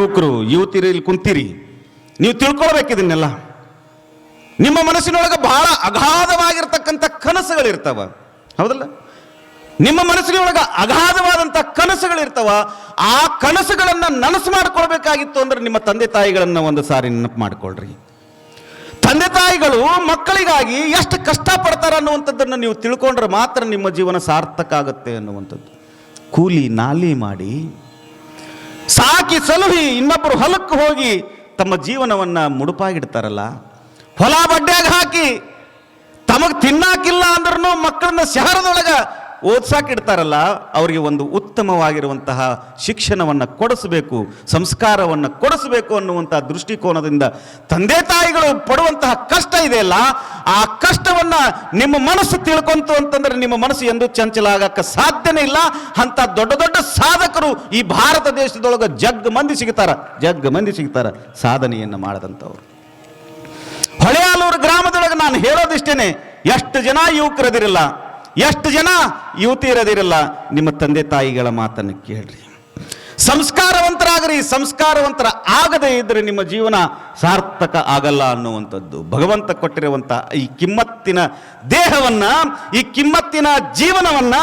ಯುವಕರು ಯುವತಿರು ಇಲ್ಲಿ ಕುಂತೀರಿ. ನೀವು ತಿಳ್ಕೊಳ್ಬೇಕು ಇದನ್ನೆಲ್ಲ. ನಿಮ್ಮ ಮನಸ್ಸಿನೊಳಗೆ ಬಹಳ ಅಗಾಧವಾಗಿರ್ತಕ್ಕಂಥ ಕನಸುಗಳಿರ್ತಾವ. ಹೌದಲ್ಲ? ನಿಮ್ಮ ಮನಸ್ಸಿನೊಳಗೆ ಅಗಾಧವಾದಂಥ ಕನಸುಗಳಿರ್ತಾವ. ಆ ಕನಸುಗಳನ್ನು ನನಸು ಮಾಡ್ಕೊಳ್ಬೇಕಾಗಿತ್ತು ಅಂದ್ರೆ ನಿಮ್ಮ ತಂದೆ ತಾಯಿಗಳನ್ನ ಒಂದು ಸಾರಿ ನೆನಪು ಮಾಡ್ಕೊಳ್ರಿ. ತಂದೆ ತಾಯಿಗಳು ಮಕ್ಕಳಿಗಾಗಿ ಎಷ್ಟು ಕಷ್ಟ ಪಡ್ತಾರ ಅನ್ನುವಂಥದ್ದನ್ನು ನೀವು ತಿಳ್ಕೊಂಡ್ರೆ ಮಾತ್ರ ನಿಮ್ಮ ಜೀವನ ಸಾರ್ಥಕ ಆಗುತ್ತೆ ಅನ್ನುವಂಥದ್ದು. ಕೂಲಿ, ನಾಲಿ ಮಾಡಿ ಸಾಕಿ ಸಲುಹಿ ಇನ್ನೊಬ್ಬರು ಹೊಲಕ್ಕೆ ಹೋಗಿ ತಮ್ಮ ಜೀವನವನ್ನ ಮುಡುಪಾಗಿಡ್ತಾರಲ್ಲ. ಹೊಲ ಬಡ್ಡೆಗೆ ಹಾಕಿ ತಮಗೆ ತಿನ್ನಾಕಿಲ್ಲ ಅಂದ್ರೂ ಮಕ್ಕಳನ್ನ ಶಹರದೊಳಗ ಓದ್ಸಾಕಿಡ್ತಾರಲ್ಲ, ಅವರಿಗೆ ಒಂದು ಉತ್ತಮವಾಗಿರುವಂತಹ ಶಿಕ್ಷಣವನ್ನು ಕೊಡಿಸಬೇಕು, ಸಂಸ್ಕಾರವನ್ನು ಕೊಡಿಸಬೇಕು ಅನ್ನುವಂತಹ ದೃಷ್ಟಿಕೋನದಿಂದ ತಂದೆ ತಾಯಿಗಳು ಪಡುವಂತಹ ಕಷ್ಟ ಇದೆಯಲ್ಲ, ಆ ಕಷ್ಟವನ್ನ ನಿಮ್ಮ ಮನಸ್ಸು ತಿಳ್ಕೊಂತು ಅಂತಂದ್ರೆ ನಿಮ್ಮ ಮನಸ್ಸು ಎಂದು ಚಂಚಲ ಆಗಕ್ಕೆ ಸಾಧ್ಯನೇ ಇಲ್ಲ. ಅಂತ ದೊಡ್ಡ ದೊಡ್ಡ ಸಾಧಕರು ಈ ಭಾರತ ದೇಶದೊಳಗೆ ಜಗ್ ಮಂದಿ ಸಿಗ್ತಾರ. ಜಗ್ ಮಂದಿ ಸಿಗ್ತಾರ ಸಾಧನೆಯನ್ನು ಮಾಡದಂಥವ್ರು. ಹೊಳೆಯಾಲೂರು ಗ್ರಾಮದೊಳಗೆ ನಾನು ಹೇಳೋದಿಷ್ಟೇನೆ, ಎಷ್ಟು ಜನ ಯುವಕರದಿರಲ್ಲ ಎಷ್ಟು ಜನ ಯುವತಿ ಇರೋದಿರಲ್ಲ, ನಿಮ್ಮ ತಂದೆ ತಾಯಿಗಳ ಮಾತನ್ನು ಕೇಳ್ರಿ. ಸಂಸ್ಕಾರವಂತರಾಗ್ರಿ, ಸಂಸ್ಕಾರವಂತರ ಆಗದೇ ಇದ್ರೆ ನಿಮ್ಮ ಜೀವನ ಸಾರ್ಥಕ ಆಗಲ್ಲ ಅನ್ನುವಂಥದ್ದು. ಭಗವಂತ ಕೊಟ್ಟಿರುವಂಥ ಈ ಕಿಮ್ಮತ್ತಿನ ದೇಹವನ್ನ, ಈ ಕಿಮ್ಮತ್ತಿನ ಜೀವನವನ್ನ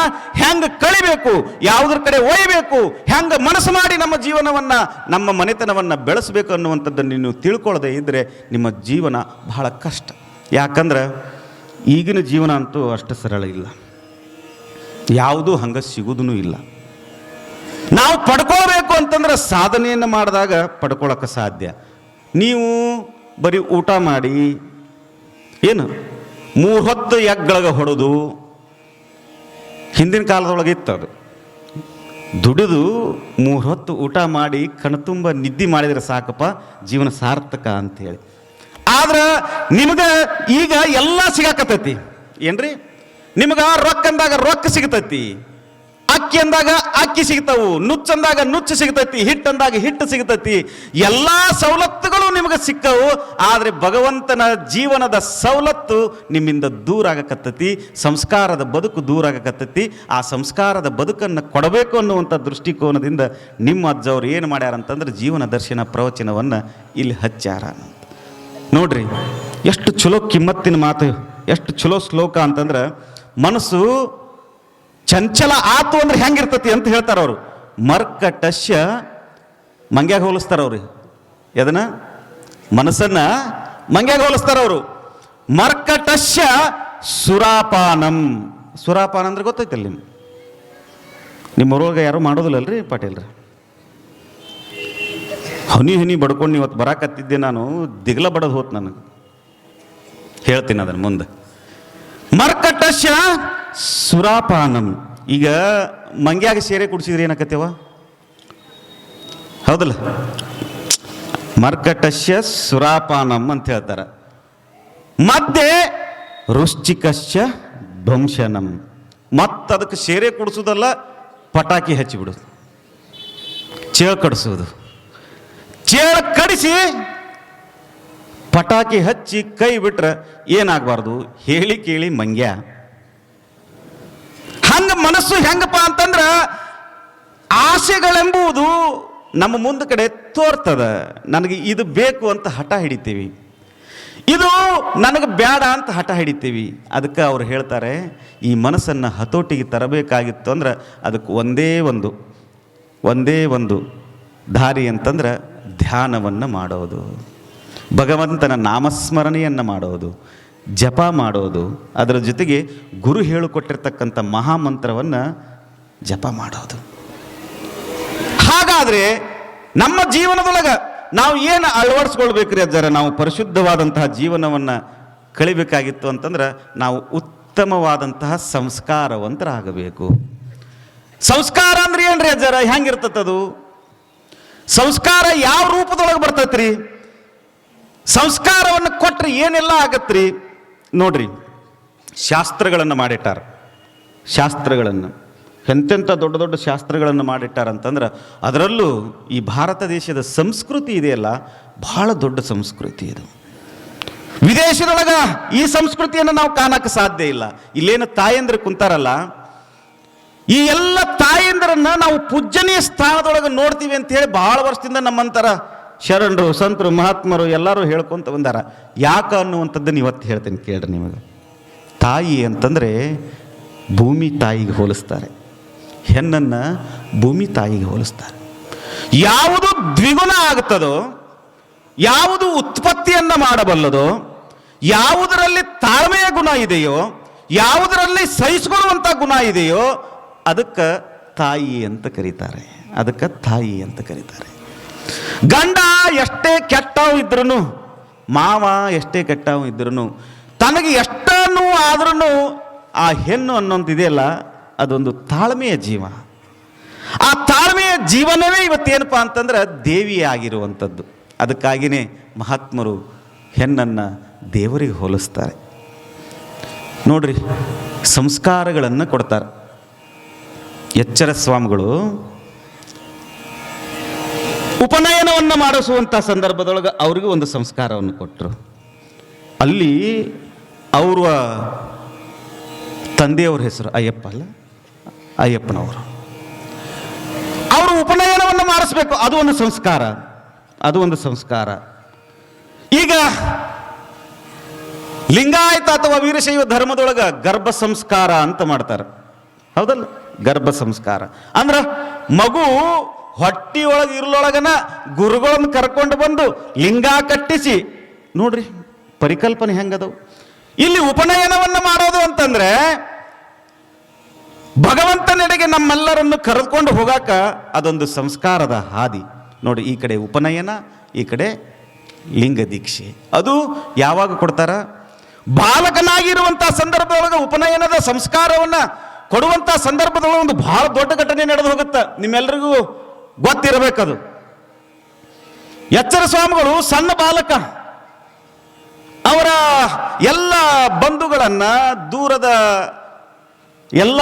ಹೆಂಗೆ ಕಳಿಬೇಕು, ಯಾವುದ್ರ ಕಡೆ ಒಯ್ಯಬೇಕು ಹೆಂಗೆ ಮನಸ್ಸು ಮಾಡಿ ನಮ್ಮ ಜೀವನವನ್ನ, ನಮ್ಮ ಮನೆತನವನ್ನ ಬೆಳೆಸಬೇಕು ಅನ್ನುವಂಥದ್ದನ್ನು ನೀವು ತಿಳ್ಕೊಳ್ಳದೆ ಇದ್ರೆ ನಿಮ್ಮ ಜೀವನ ಬಹಳ ಕಷ್ಟ. ಯಾಕಂದ್ರೆ ಈಗಿನ ಜೀವನ ಅಂತೂ ಅಷ್ಟು ಸರಳ ಇಲ್ಲ. ಯಾವುದೂ ಹಂಗೆ ಸಿಗುವುದೂ ಇಲ್ಲ. ನಾವು ಪಡ್ಕೊಳ್ಬೇಕು ಅಂತಂದ್ರೆ ಸಾಧನೆಯನ್ನು ಮಾಡಿದಾಗ ಪಡ್ಕೊಳಕ್ಕೆ ಸಾಧ್ಯ. ನೀವು ಬರೀ ಊಟ ಮಾಡಿ, ಏನು ಮೂರು ಹೊತ್ತು ಎಗ್ಗಳಿಗೆ ಹೊಡೆದು, ಹಿಂದಿನ ಕಾಲದೊಳಗೆ ಇತ್ತು ಅದು. ದುಡಿದು ಮೂರು ಹೊತ್ತು ಊಟ ಮಾಡಿ ಕಣ್ತುಂಬ ನಿದ್ದೆ ಮಾಡಿದರೆ ಸಾಕಪ್ಪ, ಜೀವನ ಸಾರ್ಥಕ ಅಂತೇಳಿ ಆದ್ರೆ ನಿಮಗೆ ಈಗ ಎಲ್ಲ ಸಿಗಾಕತ್ತೈತಿ. ಏನ್ರಿ? ನಿಮ್ಗೆ ರೊಕ್ಕ ಅಂದಾಗ ರೊಕ್ಕ ಸಿಗತೈತಿ. ಅಕ್ಕಿ ಅಂದಾಗ ಅಕ್ಕಿ ಸಿಗ್ತಾವು ನುಚ್ಚಂದಾಗ ನುಚ್ಚು ಸಿಗ್ತೈತಿ ಹಿಟ್ಟು ಅಂದಾಗ ಹಿಟ್ಟು ಸಿಗ್ತೈತಿ. ಎಲ್ಲ ಸವಲತ್ತುಗಳು ನಿಮಗೆ ಸಿಕ್ಕವು, ಆದರೆ ಭಗವಂತನ ಜೀವನದ ಸವಲತ್ತು ನಿಮ್ಮಿಂದ ದೂರ ಆಗಕತ್ತತಿ, ಸಂಸ್ಕಾರದ ಬದುಕು ದೂರ ಆಗಕತ್ತತಿ. ಆ ಸಂಸ್ಕಾರದ ಬದುಕನ್ನು ಕೊಡಬೇಕು ಅನ್ನುವಂಥ ದೃಷ್ಟಿಕೋನದಿಂದ ನಿಮ್ಮ ಅಜ್ಜವ್ರು ಏನು ಮಾಡ್ಯಾರಂತಂದ್ರೆ ಜೀವನ ದರ್ಶನ ಪ್ರವಚನವನ್ನು ಇಲ್ಲಿ ಹಚ್ಚಾರ. ನೋಡ್ರಿ, ಎಷ್ಟು ಚಲೋ ಕಿಮ್ಮತ್ತಿನ ಮಾತು, ಎಷ್ಟು ಚಲೋ ಶ್ಲೋಕ ಅಂತಂದ್ರೆ, ಮನಸ್ಸು ಚಂಚಲ ಆತು ಅಂದ್ರೆ ಹೆಂಗಿರ್ತತಿ ಅಂತ ಹೇಳ್ತಾರ ಅವರು. ಮರ್ಕಟಶ್ಯ ಮಂಗ್ಯಾಗ ಹೋಲಿಸ್ತಾರ ಅವ್ರಿ. ಎದನ್ನ ಮನಸ್ಸನ್ನ ಮಂಗ್ಯಾಗ ಹೋಲಿಸ್ತಾರ ಅವರು. ಮರ್ಕಟಶ್ಯ ಸುರಾಪಾನಂ. ಸುರಾಪಾನ ಅಂದ್ರೆ ಗೊತ್ತೈತಲ್ಲ ನಿಮ್ಮ ನಿಮ್ಮ ಊರೊಳಗೆ ಯಾರು ಮಾಡೋದಿಲ್ಲಲ್ರಿ ಪಾಟೀಲ್ರಿ? ಹನಿ ಹನಿ ಬಡ್ಕೊಂಡು ಇವತ್ತು ಬರಾಕತ್ತಿದ್ದೆ ನಾನು, ದಿಗ್ಲ ಬಡದು ಹೋತ್ ನನಗೆ. ಹೇಳ್ತೀನಿ ಅದನ್ನು ಮುಂದೆ. ಮರ್ಕಟಶ್ಯ ಸುರಾಪಾನಂ. ಈಗ ಮಂಗ್ಯಾಗ ಸೇರೆ ಕುಡಿಸಿದ್ರೆ ಏನಾಕತ್ತೇವ? ಹೌದಲ್ಲ? ಮರ್ಕಟಶ್ಯ ಸುರಾಪಾನಂ ಅಂತ ಹೇಳ್ತಾರೆ. ಮತ್ತೆ ರುಶ್ಚಿಕಶ್ಯ ಧ್ವಂಸನಂ. ಮತ್ತೆ ಅದಕ್ಕೆ ಸೇರೆ ಕುಡಿಸೋದಲ್ಲ ಪಟಾಕಿ ಹಚ್ಚಿಬಿಡೋದು. ಚೇಳ್ ಕಡಿಸೋದು ಚೇಳ ಕಡಿಸಿ ಪಟಾಕಿ ಹಚ್ಚಿ ಕೈ ಬಿಟ್ರೆ ಏನಾಗಬಾರ್ದು? ಹೇಳಿ ಕೇಳಿ ಮಂಗ್ಯ. ಹಂಗ ಮನಸ್ಸು ಹೆಂಗಪ್ಪ ಅಂತಂದ್ರ ಆಸೆಗಳೆಂಬುದು ನಮ್ಮ ಮುಂದ ಕಡೆ ತೋರ್ತದ. ನನಗೆ ಇದು ಬೇಕು ಅಂತ ಹಠ ಹಿಡಿತೀವಿ. ಇದು ನನಗೆ ಬೇಡ ಅಂತ ಹಠ ಹಿಡಿತೀವಿ. ಅದಕ್ಕೆ ಅವ್ರು ಹೇಳ್ತಾರೆ, ಈ ಮನಸ್ಸನ್ನು ಹತೋಟಿಗೆ ತರಬೇಕಾಗಿತ್ತು ಅಂದ್ರೆ ಅದಕ್ಕೆ ಒಂದೇ ಒಂದು ಒಂದೇ ಒಂದು ದಾರಿ ಅಂತಂದ್ರೆ ಧ್ಯಾನವನ್ನು ಮಾಡೋದು. ಭಗವಂತನ ನಾಮಸ್ಮರಣೆಯನ್ನು ಮಾಡೋದು. ಜಪ ಮಾಡೋದು. ಅದರ ಜೊತೆಗೆ ಗುರು ಹೇಳಿಕೊಟ್ಟಿರ್ತಕ್ಕಂಥ ಮಹಾಮಂತ್ರವನ್ನು ಜಪ ಮಾಡೋದು. ಹಾಗಾದರೆ ನಮ್ಮ ಜೀವನದೊಳಗೆ ನಾವು ಏನು ಅಳವಡಿಸ್ಕೊಳ್ಬೇಕ್ರಿ ಅಜ್ಜರ? ನಾವು ಪರಿಶುದ್ಧವಾದಂತಹ ಜೀವನವನ್ನು ಕಳಿಬೇಕಾಗಿತ್ತು ಅಂತಂದ್ರೆ ನಾವು ಉತ್ತಮವಾದಂತಹ ಸಂಸ್ಕಾರವಂತರಾಗಬೇಕು. ಸಂಸ್ಕಾರ ಅಂದ್ರೆ ಏನ್ರಿ ಅಜ್ಜರ? ಹೆಂಗಿರ್ತತದು? ಸಂಸ್ಕಾರ ಯಾವ ರೂಪದೊಳಗೆ ಬರ್ತೈತ್ರಿ? ಸಂಸ್ಕಾರವನ್ನು ಕೊಟ್ಟರೆ ಏನೆಲ್ಲ ಆಗತ್ರಿ? ನೋಡ್ರಿ, ಶಾಸ್ತ್ರಗಳನ್ನು ಮಾಡಿಟ್ಟಾರ. ಶಾಸ್ತ್ರಗಳನ್ನು. ಎಂತೆಂಥ ದೊಡ್ಡ ದೊಡ್ಡ ಶಾಸ್ತ್ರಗಳನ್ನು ಮಾಡಿಟ್ಟಾರ ಅಂತಂದ್ರೆ ಅದರಲ್ಲೂ ಈ ಭಾರತ ದೇಶದ ಸಂಸ್ಕೃತಿ ಇದೆಯಲ್ಲ, ಬಹಳ ದೊಡ್ಡ ಸಂಸ್ಕೃತಿ ಇದು. ವಿದೇಶದೊಳಗ ಈ ಸಂಸ್ಕೃತಿಯನ್ನು ನಾವು ಕಾಣಕ್ಕೆ ಸಾಧ್ಯ ಇಲ್ಲ. ಇಲ್ಲೇನು ತಾಯಂದ್ರೆ ಕುಂತಾರಲ್ಲ ಈ ಎಲ್ಲ ತಾಯಂದಿರನ್ನ ನಾವು ಪೂಜ್ಯನೀಯ ಸ್ಥಾನದೊಳಗೆ ನೋಡ್ತೀವಿ ಅಂತ ಹೇಳಿ ಬಹಳ ವರ್ಷದಿಂದ ನಮ್ಮಂತರ ಶರಣರು, ಸಂತರು, ಮಹಾತ್ಮರು ಎಲ್ಲರೂ ಹೇಳ್ಕೊಂತ ಬಂದಾರ. ಯಾಕ ಅನ್ನುವಂಥದ್ದನ್ನು ಇವತ್ತು ಹೇಳ್ತೇನೆ ಕೇಳ್ರಿ ನಿಮಗೆ. ತಾಯಿ ಅಂತಂದರೆ ಭೂಮಿ ತಾಯಿಗೆ ಹೋಲಿಸ್ತಾರೆ. ಹೆಣ್ಣನ್ನು ಭೂಮಿ ತಾಯಿಗೆ ಹೋಲಿಸ್ತಾರೆ. ಯಾವುದು ದ್ವಿಗುಣ ಆಗುತ್ತದೋ ಯಾವುದು ಉತ್ಪತ್ತಿಯನ್ನು ಮಾಡಬಲ್ಲದೋ, ಯಾವುದರಲ್ಲಿ ತಾಳ್ಮೆಯ ಗುಣ ಇದೆಯೋ, ಯಾವುದರಲ್ಲಿ ಸಹಿಸಿಕೊಳ್ಳುವಂಥ ಗುಣ ಇದೆಯೋ ಅದಕ್ಕೆ ತಾಯಿ ಅಂತ ಕರೀತಾರೆ. ಅದಕ್ಕೆ ತಾಯಿ ಅಂತ ಕರೀತಾರೆ. ಗಂಡ ಎಷ್ಟೇ ಕೆಟ್ಟವು ಇದ್ರೂ ಮಾವ ಎಷ್ಟೇ ಕೆಟ್ಟವು ಇದ್ರೂ ತನಗೆ ಎಷ್ಟನ್ನು ಆದ್ರೂ ಆ ಹೆಣ್ಣು ಅನ್ನೋಂತಿದೆಯಲ್ಲ ಅದೊಂದು ತಾಳ್ಮೆಯ ಜೀವ. ಆ ತಾಳ್ಮೆಯ ಜೀವನವೇ ಇವತ್ತೇನಪ್ಪ ಅಂತಂದ್ರೆ ದೇವಿಯಾಗಿರುವಂಥದ್ದು ಅದಕ್ಕಾಗಿಯೇ ಮಹಾತ್ಮರು ಹೆಣ್ಣನ್ನು ದೇವರಿಗೆ ಹೋಲಿಸ್ತಾರೆ. ನೋಡ್ರಿ, ಸಂಸ್ಕಾರಗಳನ್ನು ಕೊಡ್ತಾರೆ. ಎಚ್ಚರ ಸ್ವಾಮಿಗಳು ಉಪನಯನವನ್ನು ಮಾಡಿಸುವಂಥ ಸಂದರ್ಭದೊಳಗೆ ಅವ್ರಿಗೂ ಒಂದು ಸಂಸ್ಕಾರವನ್ನು ಕೊಟ್ಟರು. ಅಲ್ಲಿ ಅವರ ತಂದೆಯವ್ರ ಹೆಸರು ಅಯ್ಯಪ್ಪ ಅಲ್ಲ? ಅಯ್ಯಪ್ಪನವರು. ಅವರು ಉಪನಯನವನ್ನು ಮಾಡಿಸ್ಬೇಕು, ಅದು ಒಂದು ಸಂಸ್ಕಾರ. ಅದು ಒಂದು ಸಂಸ್ಕಾರ. ಈಗ ಲಿಂಗಾಯತ ಅಥವಾ ವೀರಶೈವ ಧರ್ಮದೊಳಗೆ ಗರ್ಭ ಸಂಸ್ಕಾರ ಅಂತ ಮಾಡ್ತಾರೆ. ಹೌದಲ್ಲ? ಗರ್ಭ ಸಂಸ್ಕಾರ. ಅಂದ್ರ ಮಗು ಹೊಟ್ಟಿಯೊಳಗೆ ಇರ್ಲೊಳಗನ ಗುರುಗಳನ್ನ ಕರ್ಕೊಂಡು ಬಂದು ಲಿಂಗ ಕಟ್ಟಿಸಿ, ನೋಡ್ರಿ ಪರಿಕಲ್ಪನೆ ಹೆಂಗದವು? ಇಲ್ಲಿ ಉಪನಯನವನ್ನು ಮಾಡೋದು ಅಂತಂದ್ರೆ ಭಗವಂತನೆಡೆಗೆ ನಮ್ಮೆಲ್ಲರನ್ನು ಕರೆದುಕೊಂಡು ಹೋಗಾಕ ಅದೊಂದು ಸಂಸ್ಕಾರದ ಹಾದಿ. ನೋಡಿ, ಈ ಕಡೆ ಉಪನಯನ, ಈ ಕಡೆ ಲಿಂಗ ದೀಕ್ಷೆ. ಅದು ಯಾವಾಗ ಕೊಡ್ತಾರ? ಬಾಲಕನಾಗಿರುವಂಥ ಸಂದರ್ಭದೊಳಗೆ ಉಪನಯನದ ಸಂಸ್ಕಾರವನ್ನು ಕೊಡುವಂಥ ಸಂದರ್ಭದೊಳಗೆ ಒಂದು ಬಹಳ ದೊಡ್ಡ ಘಟನೆ ನಡೆದು ಹೋಗುತ್ತೆ. ನಿಮ್ಮೆಲ್ಲರಿಗೂ ಗೊತ್ತಿರಬೇಕದು. ಎಚ್ಚರ ಸ್ವಾಮಿಗಳು, ಸಣ್ಣ ಬಾಲಕ, ಅವರ ಎಲ್ಲ ಬಂಧುಗಳನ್ನ ದೂರದ ಎಲ್ಲ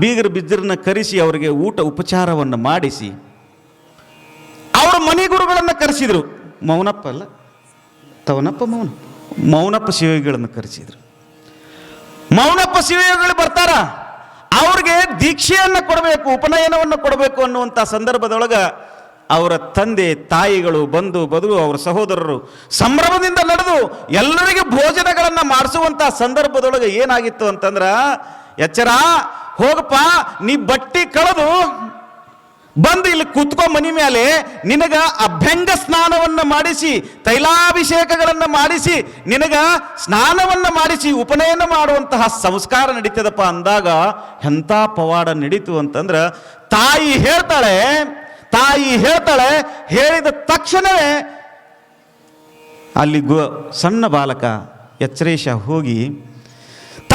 ಬೀಗರ ಬಿದ್ದರನ್ನ ಕರೆಸಿ ಅವರಿಗೆ ಊಟ ಉಪಚಾರವನ್ನು ಮಾಡಿಸಿ, ಅವರ ಮನೆ ಗುರುಗಳನ್ನು ಕರೆಸಿದರು. ಮೌನಪ್ಪ ಅಲ್ಲ? ತವನಪ್ಪ ಮೌನ? ಮೌನಪ್ಪ ಶಿವಗಳನ್ನು ಕರೆಸಿದ್ರು. ಮೌನಪ್ಪ ಶಿವಯೋಗಿಗಳು ಬರ್ತಾರ? ಅವ್ರಿಗೆ ದೀಕ್ಷೆಯನ್ನು ಕೊಡಬೇಕು, ಉಪನಯನವನ್ನು ಕೊಡಬೇಕು ಅನ್ನುವಂಥ ಸಂದರ್ಭದೊಳಗೆ ಅವರ ತಂದೆ, ತಾಯಿಗಳು ಬಂಧು ಬದುಕು, ಅವರ ಸಹೋದರರು ಸಂಭ್ರಮದಿಂದ ನಡೆದು ಎಲ್ಲರಿಗೆ ಭೋಜನಗಳನ್ನು ಮಾಡಿಸುವಂಥ ಸಂದರ್ಭದೊಳಗೆ ಏನಾಗಿತ್ತು ಅಂತಂದ್ರೆ, ಎಚ್ಚರ, ಹೋಗಪ್ಪ, ನೀ ಬಟ್ಟಿ ಕಳೆದು ಬಂದು ಇಲ್ಲಿ ಕೂತ್ಕೋ ಮನಿ ಮೇಲೆ ನಿನಗ ಅಭ್ಯಂಗ ಸ್ನಾನವನ್ನ ಮಾಡಿಸಿ, ತೈಲಾಭಿಷೇಕಗಳನ್ನು ಮಾಡಿಸಿ, ನಿನಗ ಸ್ನಾನವನ್ನ ಮಾಡಿಸಿ, ಉಪನಯನ ಮಾಡುವಂತಹ ಸಂಸ್ಕಾರ ನಡೀತದಪ್ಪ ಅಂದಾಗ ಎಂಥ ಪವಾಡ ನಡೀತು ಅಂತಂದ್ರ, ತಾಯಿ ಹೇಳ್ತಾಳೆ ತಾಯಿ ಹೇಳ್ತಾಳೆ, ಹೇಳಿದ ತಕ್ಷಣವೇ ಅಲ್ಲಿ ಗು ಸಣ್ಣ ಬಾಲಕ ಎಚ್ಚರೇಶ ಹೋಗಿ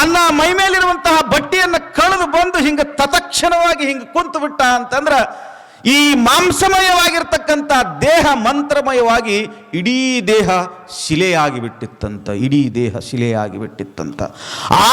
ತನ್ನ ಮೈ ಮೇಲಿರುವಂತಹ ಬಟ್ಟೆಯನ್ನು ಕಳೆದು ಬಂದು ಹಿಂಗ ತತಕ್ಷಣವಾಗಿ ಹಿಂಗ ಕುಂತು ಬಿಟ್ಟ ಅಂತಂದ್ರ ಈ ಮಾಂಸಮಯವಾಗಿರ್ತಕ್ಕಂಥ ದೇಹ ಮಂತ್ರಮಯವಾಗಿ ಇಡೀ ದೇಹ ಶಿಲೆಯಾಗಿ ಬಿಟ್ಟಿತ್ತಂತ ಇಡೀ ದೇಹ ಶಿಲೆಯಾಗಿ ಬಿಟ್ಟಿತ್ತಂತ ಆ